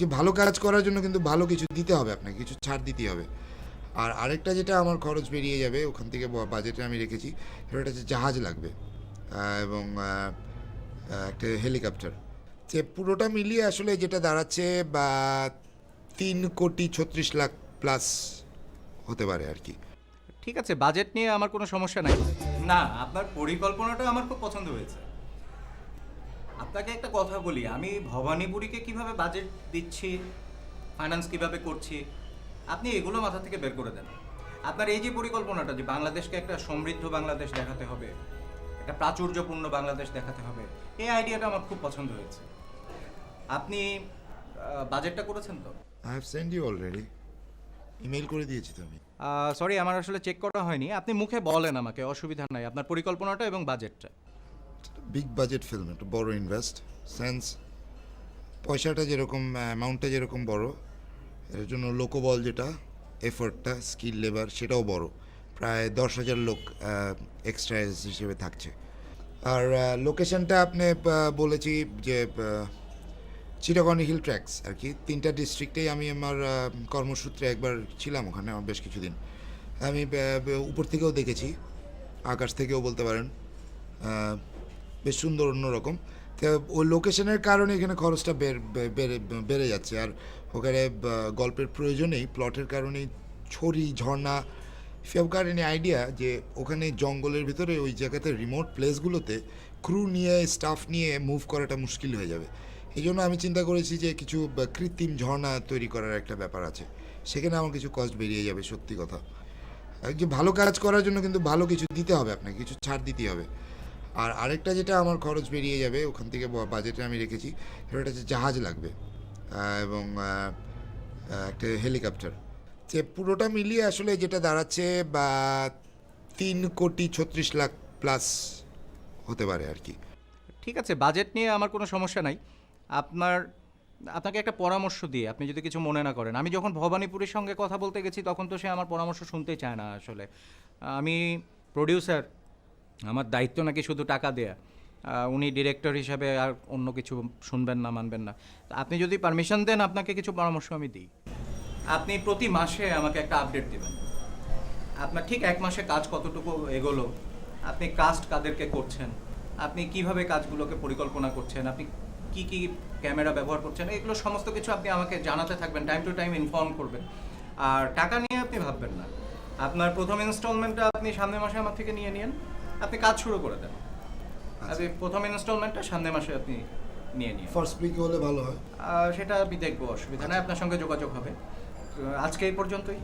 যে ভালো কাজ করার জন্য কিন্তু ভালো কিছু দিতে হবে আপনাকে কিছু ছাড় দিতে হবে। আর আরেকটা যেটা আমার খরচ বেরিয়ে যাবে ওখান থেকে বাজেটে আমি রেখেছি সেটা হচ্ছে জাহাজ লাগবে এবং একটা হেলিকপ্টার যে পুরোটা মিলিয়ে আসলে যেটা দাঁড়াচ্ছে বা তিন কোটি ছত্রিশ লাখ প্লাস হতে পারে আর কি। ঠিক আছে বাজেট নিয়ে আমার কোনো সমস্যা নাই। না আপনার পরিকল্পনাটা আমার খুব পছন্দ হয়েছে। আপনাকে একটা কথা বলি আমি ভবানীপুরীকে কীভাবে বাজেট দিচ্ছি ফাইন্যান্স কীভাবে করছি আপনি এগুলো মাথা থেকে বের করে দেন। আপনার এই যে পরিকল্পনাটা যে বাংলাদেশকে একটা সমৃদ্ধ বাংলাদেশ দেখাতে হবে একটা প্রাচুর্যপূর্ণ বাংলাদেশ দেখাতে হবে এই আইডিয়াটা আমার খুব পছন্দ হয়েছে। আপনি বাজেটটা করেছেন তো? I have send you already email করে দিয়েছি তো আমি সরি আমার আসলে চেক করা হয়নি। আপনি মুখে বলেন আমাকে অসুবিধা নাই আপনার পরিকল্পনাটা এবং বাজেটটা বিগ বাজেট ফিল্ম একটা বড় ইনভেস্ট সেন্স পয়সাটা যেরকম অ্যামাউন্টটা যেরকম বড়, এর জন্য লোকবল যেটা এফোর্টটা স্কিল লেবার সেটাও বড়। প্রায় দশ হাজার লোক এক্সট্রা হিসেবে থাকছে। আর লোকেশনটা আপনি বলেছি যে চিটাগন হিল ট্র্যাক্স আর কি তিনটা ডিস্ট্রিক্টেই আমি আমার কর্মসূত্রে একবার ছিলাম ওখানে আমার বেশ কিছুদিন। আমি উপর থেকেও দেখেছি। আকাশ থেকেও বলতে পারেন। বেশ সুন্দর অন্যরকম। তো ওই লোকেশনের কারণে এখানে খরচটা বেড়ে বেড়ে যাচ্ছে। আর ওখানে গল্পের প্রয়োজনেই প্লটের কারণেই ছড়ি, ঝর্ণা ফেভ গার্ড এনি আইডিয়া যে ওখানে জঙ্গলের ভিতরে ওই জায়গাতে রিমোট প্লেসগুলোতে ক্রু নিয়ে স্টাফ নিয়ে মুভ করাটা মুশকিল হয়ে যাবে। এই জন্য আমি চিন্তা করেছি যে কিছু কৃত্রিম ঝর্ণা তৈরি করার একটা ব্যাপার আছে। সেখানে আমার কিছু কস্ট বেরিয়ে যাবে, সত্যি কথা। যে ভালো কাজ করার জন্য কিন্তু ভালো কিছু দিতে হবে আপনাকে, কিছু ছাড় দিতে হবে। আর আরেকটা যেটা আমার খরচ বেরিয়ে যাবে, ওখান থেকে বাজেটে আমি রেখেছি, সেটা হচ্ছে জাহাজ লাগবে এবং একটা হেলিকপ্টার যে পুরোটা মিলিয়ে আসলে যেটা দাঁড়াচ্ছে, বা তিন কোটি ছত্রিশ লাখ প্লাস হতে পারে আর কি। ঠিক আছে বাজেট নিয়ে আমার কোনো সমস্যা নাই। আপনার, আপনাকে একটা পরামর্শ দিয়ে, আপনি যদি কিছু মনে না করেন। আমি যখন ভবানীপুরের সঙ্গে কথা বলতে গেছি, তখন তো সে আমার পরামর্শ শুনতে চায় না আসলে। আমি প্রডিউসার আমার দায়িত্ব নাকি শুধু টাকা দেয়া। উনি ডিরেক্টর হিসাবে আর অন্য কিছু শুনবেন না, মানবেন না। আপনি যদি পারমিশন দেন, আপনাকে কিছু পরামর্শ আমি দিই। আপনি প্রতি মাসে আমাকে একটা আপডেট দেবেন। আপনার ঠিক এক মাসে কাজ কতটুকু এগোলো? আপনি কাস্ট কাদেরকে করছেন? আপনি কীভাবে কাজগুলোকে পরিকল্পনা করছেন? আপনি কি কি ক্যামেরা ব্যবহার করছেন? এগুলো সমস্ত কিছু আপনি আমাকে জানাতে থাকবেন টাইম টু টাইম ইনফর্ম করবেন। আর টাকা নিয়ে আপনি ভাববেন না। আপনার প্রথম ইনস্টলমেন্টটা আপনি সামনের মাসে আমার থেকে নিয়ে নিন আপনি কাজ শুরু করে দেন। আপনি প্রথম ইনস্টলমেন্টটা সামনে মাসে আপনি নিয়ে নিন। ফার্স্ট উইকে হলে ভালো হয়। সেটা আমি দেখব অসুবিধা নাই আপনার সঙ্গে যোগাযোগ হবে। আজকে এই পর্যন্তই।